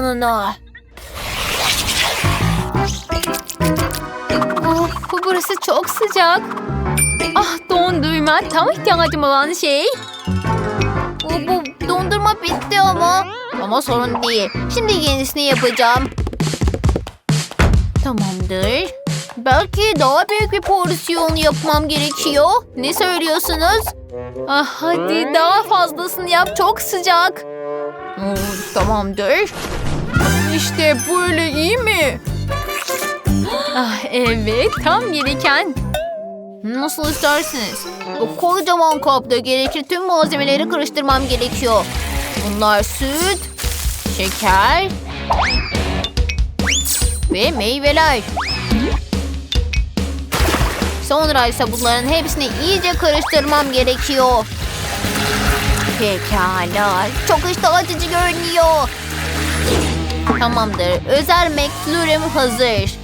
Yanına. Oh, bu burası çok sıcak. Ah dondurma tam ihtiyacım olan şey. Bu, bu dondurma bitti ama. Ama sorun değil. Şimdi yenisini yapacağım. Tamamdır. Belki daha büyük bir porsiyon yapmam gerekiyor. Ne söylüyorsunuz? Ah hadi daha fazlasını yap çok sıcak. Hmm, tamamdır. İşte böyle iyi mi? Ah evet tam gereken. Nasıl isterseniz. Bu kocaman kapta gerekli tüm malzemeleri karıştırmam gerekiyor. Bunlar süt, şeker ve meyveler. Sonra ise bunların hepsini iyice karıştırmam gerekiyor. Pekala. Çok iştah açıcı görünüyor. Tamamdır. Özel McFlurry'm hazır.